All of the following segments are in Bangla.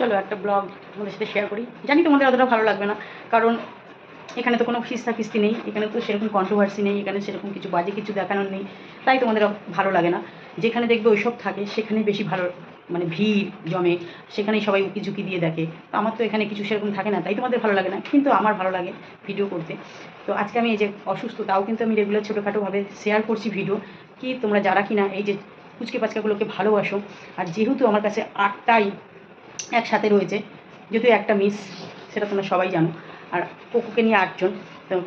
চলো একটা ব্লগ তোমাদের সাথে শেয়ার করি। জানি তোমাদের অতটা ভালো লাগবে না, কারণ এখানে তো কোনো খিস্তা খিস্তি নেই, এখানে তো সেরকম কন্ট্রোভার্সি নেই, এখানে সেরকম কিছু বাজে কিছু দেখানোর নেই, তাই তোমাদের ভালো লাগে না। যেখানে দেখবে ওইসব থাকে, সেখানে বেশি ভালো মানে ভিড় জমে, সেখানেই সবাই উকি ঝুঁকি দিয়ে দেখে। তো আমার তো এখানে কিছু সেরকম থাকে না, তাই তোমাদের ভালো লাগে না, কিন্তু আমার ভালো লাগে ভিডিও করতে। তো আজকে আমি এই যে অসুস্থ, তাও কিন্তু আমি রেগুলার ছোটোখাটোভাবে শেয়ার করছি ভিডিও কি তোমরা যারা কিনা এই যে কুচকে পাচকাগুলোকে ভালোবাসো, আর যেহেতু আমার কাছে আটটাই একসাথে রয়েছে। যদিও একটা মিস সেটা তোমরা সবাই জানো। আর কোকোকে নিয়ে আটজন।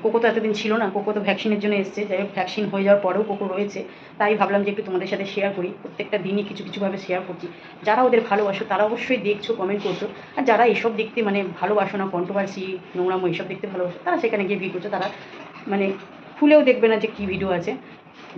কোকো তো এতদিন ছিল না, কোকো তো ভ্যাকসিনের জন্য এসছে। যাই হোক ভ্যাকসিন হয়ে যাওয়ার পরেও কোকো রয়েছে। তাই ভাবলাম যে একটু তোমাদের সাথে শেয়ার করি। প্রত্যেকটা দিনই কিছু কিছুভাবে শেয়ার করছি। যারা ওদের ভালোবাসো, তারা অবশ্যই দেখছ কমেন্ট করছ। আর যারা এসব দেখতে মানে ভালোবাসো না কন্ট্রোভার্সি নোংরামো এসব দেখতে ভালোবাসো, তারা সেখানে গিয়ে ভিড় করছ। তারা মানে খুলেও দেখবে না যে কী ভিডিও আছে।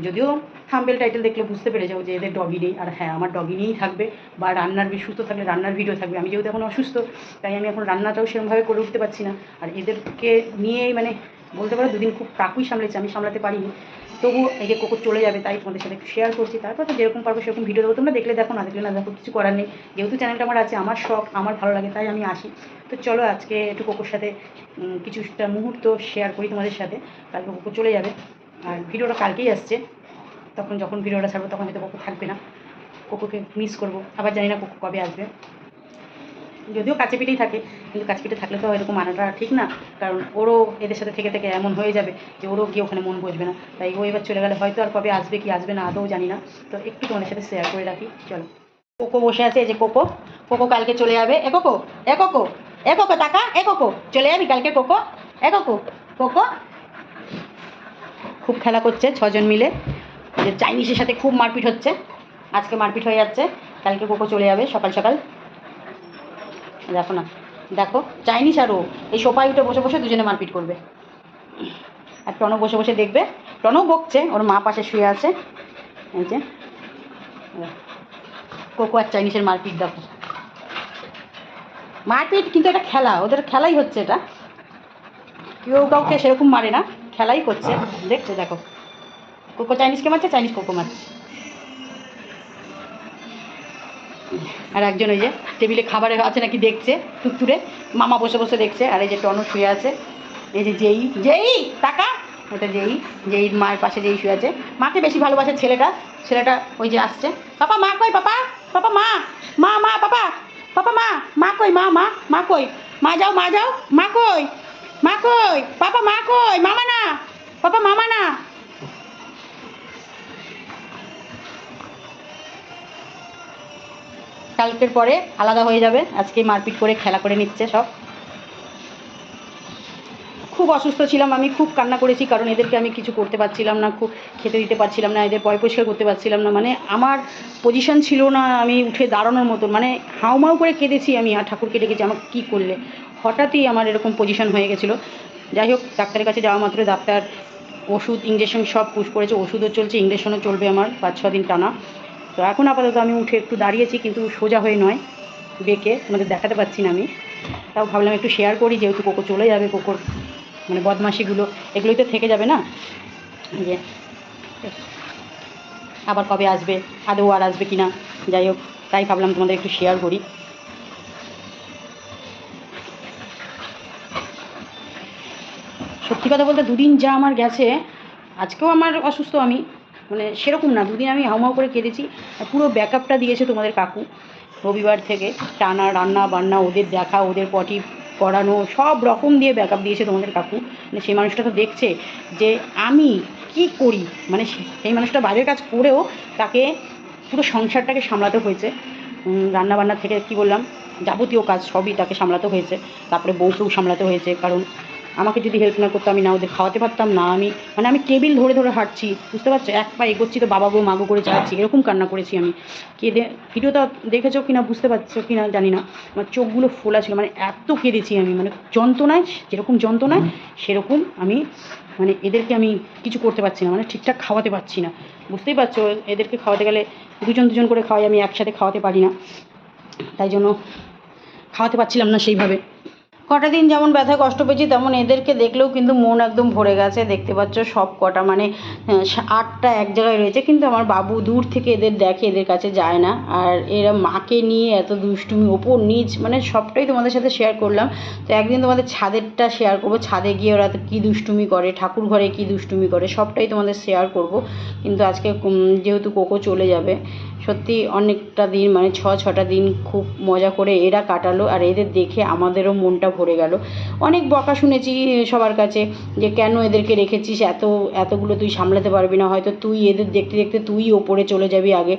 যদিও থাম্বেল টাইটেল দেখলে বুঝতে পেরে যাব যে এদের ডগি নেই। আর হ্যাঁ আমার ডগি নিয়েই থাকবে বা রান্নার সুস্থ থাকলে রান্নার ভিডিও থাকবে। আমি যেহেতু এখন অসুস্থ, তাই আমি এখন রান্নাটাও সেরকমভাবে করে উঠতে পারছি না। আর এদেরকে নিয়েই মানে বলতে পারো দুদিন খুব কাকুই সামলেছে, আমি সামলাতে পারিনি। তবু এই যে কোকো চলে যাবে, তাই তোমাদের সাথে শেয়ার করছি। তারপর তো যেরকম পারব সেরকম ভিডিও দেবো। তোমরা দেখলে দেখো, না দেখলে না দেখো, কিছু করার নেই। যেহেতু চ্যানেলটা আমার আছে, আমার শখ, আমার ভালো লাগে, তাই আমি আসি। তো চলো আজকে একটু কোকোর সাথে কিছুটা মুহূর্ত শেয়ার করি তোমাদের সাথে। কালকে কোকো চলে যাবে। আর ভিডিওটা কালকেই আসছে। তখন যখন ভিডিওটা ছাড়বো তখন হয়তো কোকো থাকবে না। কোকোকে মিস করব। আবার জানি না কোকো কবে আসবে। যদিও কাছে পিঠেই থাকে, কিন্তু কাছে পিঠে থাকলে তো এরকম আনাটা ঠিক না। কারণ ওরও এদের সাথে থেকে থেকে এমন হয়ে যাবে যে ওরও গিয়ে ওখানে মন বসবে না। তাই ও এবার চলে গেলে হয়তো আর কবে আসবে, কি আসবে না, আদৌ জানি না। তো একটু তোমাদের সাথে শেয়ার করে রাখি। চলো। কোকো বসে আছে, এই যে কোকো। কোকো কালকে চলে যাবে। এ কোকো এ কোকো এ কোকো, টাকা, এ কোকো। চলে যাবি কালকে কোকো, এ কোকো কোকো। খুব খেলা করছে, ছজন মিলে। যে চাইনিজের সাথে খুব মারপিট হচ্ছে। আজকে মারপিট হয়ে যাচ্ছে। কালকে কোকো চলে যাবে সকাল সকাল। দেখো না। দেখো, চাইনিজ আর ও, এই সোফায় উঠে বসে বসে দুজনে মারপিট করবে। আর টনক বসে বসে দেখবে। টনক বকছে, ওর মা পাশে শুয়ে আছে। এই যে, কোকো আর চাইনিজের মারপিট, দেখো। মারপিট কিন্তু এটা খেলা, ওদের খেলাই হচ্ছে এটা। কেউ কাউকে সেরকম মারে না, খেলাই করছে। দেখছ, দেখো। কোকো চাইনিজকে মারছে? চাইনিজ কোকো মারছে। আর একজন ওই যে টেবিলে খাবারের আছে নাকি দেখছে টুকটুরে মামা বসে বসে দেখছে, আর এই যে টনু শুয়ে আছে। এই যে যেই যেই টাকা। ওটা যেই যেই মায়ের পাশে যেই শুয়ে আছে। মাকে বেশি ভালোবাসে ছেলেটা। ছেলেটা ওই যে আসছে। পাপা, মা কই, পাপা? পাপা, মা মা মা, পাপা? পাপা, মা মা কই, মা মা মা কই? মা যাও মা যাও, মা কই? মা কই? পাপা, মা কই? মামা না? পাপা, মামা না? কালকের পরে আলাদা হয়ে যাবে। আজকে মারপিট করে খেলা করে নিচ্ছে সব। খুব অসুস্থ ছিলাম, আমি খুব কান্না করেছি কারণ এদেরকে আমি কিছু করতে পারছিলাম না, খুব খেতে দিতে পারছিলাম না, এদের পয় পরিষ্কার করতে পারছিলাম না। মানে আমার পজিশন ছিল না আমি উঠে দাঁড়ানোর মতন। মানে হাউমাউ করে কেঁদেছি আমি, আর ঠাকুরকে ডেকেছি, আমাকে কী করলে? হঠাৎই আমার এরকম পজিশন হয়ে গেছিল। যাই হোক, ডাক্তারের কাছে যাওয়া মাত্র ডাক্তার ওষুধ ইঞ্জেকশন সব পুশ করেছে, ওষুধও চলছে ইঞ্জেকশনও চলবে আমার পাঁচ ছ দিন টানা। তো এখন আপাতত আমি উঠে একটু দাঁড়িয়েছি, কিন্তু সোজা হয়ে নয়। বেঁকে তোমাদের দেখাতে পাচ্ছি না আমি। তাও ভাবলাম একটু শেয়ার করি, যেহেতু কোকো চলে যাবে, কোকোর মানে বদমাশিগুলো, এগুলোই তো থেকে যাবে না? যে, আবার কবে আসবে, আদৌ আর আসবে কি না যাই হোক, তাই ভাবলাম তোমাদের একটু শেয়ার করি। সত্যি কথা বলতে দুদিন যা আমার গেছে, আজকেও আমার অসুস্থ আমি। মানে সেরকম না দুদিন আমি হাউমাউ করে কেঁদেছি পুরো ব্যাকআপটা দিয়েছে তোমাদের কাকু। রবিবার থেকে টানা রান্না বান্না ওদের দেখা ওদের পটি করানো সব রকম দিয়ে ব্যাকআপ দিয়েছে তোমাদের কাকু। মানে সেই মানুষটা তো দেখছে যে আমি কি করি? মানে সেই মানুষটা বাইরের কাজ করেও তাকে পুরো সংসারটাকে সামলাতে হয়েছে। উম, রান্না বান্না থেকে কি বললাম? যাবতীয় কাজ সবই তাকে সামলাতে হয়েছে। তারপরে বউকেও সামলাতে হয়েছে কারণ আমাকে যদি হেল্প না করতো আমি না ওদের খাওয়াতে পারতাম না। আমি মানে আমি টেবিল ধরে ধরে হাঁটছি বুঝতে পারছ? এক পা এগোচ্ছি তো বাবা গো মাগো করে যাচ্ছি এরকম কান্না করেছি আমি। কেঁদে ভিডিওটা দেখেছ কি না বুঝতে পারছ কি না জানি না। আমার চোখগুলো ফোলা ছিল মানে এত কেঁদেছি আমি মানে যন্ত্রণায় যেরকম যন্ত্রণায় সেরকম আমি মানে এদেরকে আমি কিছু করতে পারছি না মানে ঠিকঠাক খাওয়াতে পারছি না। বুঝতেই পারছ? এদেরকে খাওয়াতে গেলে দুজন দুজন করে খাওয়াই আমি একসাথে খাওয়াতে পারি না। তাই জন্য খাওয়াতে পারছিলাম না সেইভাবে। কটা দিন যেমন ব্যথায় কষ্ট পেয়েছি, তেমন এদেরকে দেখলেও কিন্তু মন একদম ভরে গেছে। দেখতে পাচ্ছ সব কটা মানে আটটা এক জায়গায় রয়েছে। কিন্তু আমার বাবু দূর থেকে এদের দেখে, এদের কাছে যায় না। আর এরা মাকে নিয়ে এত দুষ্টুমি, ওপর নিচ মানে সবটাই তোমাদের সাথে শেয়ার করলাম। তো একদিন তোমাদের ছাদেরটা শেয়ার করব। ছাদে গিয়ে ওরা কী দুষ্টুমি করে, ঠাকুর ঘরে কী দুষ্টুমি করে, সবটাই তোমাদের শেয়ার করব। কিন্তু আজকে যেহেতু কোকো চলে যাবে, সত্যি অনেকটা দিন মানে ছ, ছটা দিন খুব মজা করে এরা কাটালো আর এদের দেখে আমাদেরও মনটা ভরে গেল। অনেক বকা শুনেছি সবার কাছে যে, কেন এদেরকে রেখেছিস? এত, এতগুলো তুই সামলাতে পারবি না। হয়তো তুই এদের দেখতে দেখতে তুই ওপরে চলে যাবি আগে।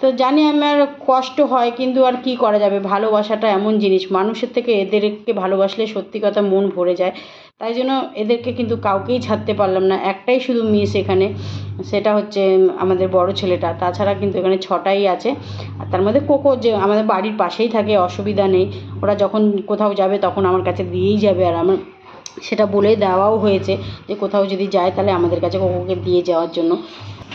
তো জানি আমার কষ্ট হয়, কিন্তু আর কি করা যাবে? ভালোবাসাটা এমন জিনিস। মানুষের থেকে এদেরকে ভালোবাসলে সত্যি কথা মন ভরে যায়। তাই জন্য এদেরকে কিন্তু কাউকেই ছাড়তে পারলাম না। একটাই শুধু মিস এখানে, সেটা হচ্ছে আমাদের বড় ছেলেটা। তাছাড়া কিন্তু এখানে ছটাই আছে। আর তার মধ্যে কোকো যে আমাদের বাড়ির পাশেই থাকে, অসুবিধা নেই। ওরা যখন কোথাও যাবে তখন আমার কাছে দিয়েই যাবে। আর আমার সেটা বলে দেওয়াও হয়েছে যে কোথাও যদি যায় তাহলে আমাদের কাছে কোকোকে দিয়ে যাওয়ার জন্য।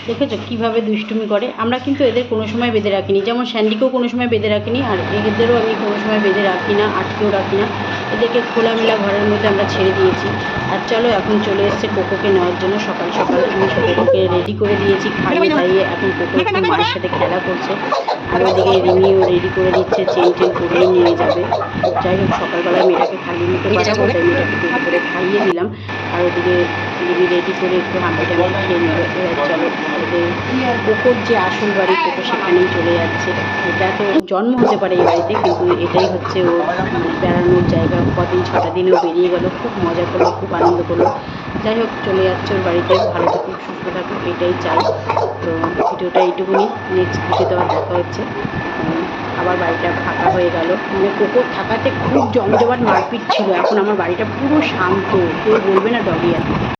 দেখেছ কীভাবে দুষ্টুমি করে? আমরা কিন্তু এদের কোনো সময় বেঁধে রাখিনি। যেমন স্যান্ডিকেও কোনো সময় বেঁধে রাখিনি, আর এদেরও আমি কোনো সময় বেঁধে রাখি না, আটকেও রাখি না। এদেরকে খোলামেলা ঘরের মধ্যে আমরা ছেড়ে দিয়েছি। আর চলো, এখন চলে এসছে কোকোকে নেওয়ার জন্য। সকাল সকাল আমি কোকোকে রেডি করে দিয়েছি, খাইয়ে দাইয়ে এখন কোকো মায়ের সাথে খেলা করছে। আর ওইদিকে রিমিও রেডি করে দিচ্ছে, চেন টেন করেই নিয়ে যাবে। যাই হোক, সকালবেলায় মেয়েটাকে খালি মুখে তাই মেয়েটাকে করে খাইয়ে দিলাম। আর ওদিকে রিমি রেডি করে একটু হাঁপি টাপি খেয়ে নেবে চলো ওদের কোকোর যে আসল বাড়ি কোকো সেখানেই চলে যাচ্ছে। এটা তো জন্ম হতে পারে এই বাড়িতে, কিন্তু এটাই হচ্ছে ওর বেড়ানোর জায়গা। কদিন ছটা দিনেও বেরিয়ে গেল, খুব মজা করল, খুব আনন্দ করল। যাই হোক, চলে যাচ্ছে ওর বাড়িতে, ভালো থাকুক, সুস্থ থাকুক, এটাই চাই। তো ভিডিওটা এইটুকুনি নেক্সট ভিডিওতে আবার দেখা হচ্ছে। আবার বাড়িটা ফাঁকা হয়ে গেল। মানে কোকো থাকাতে খুব জমজমাট মারপিট ছিল। এখন আমার বাড়িটা পুরো শান্ত। কেউ বলবে না ডগি আছে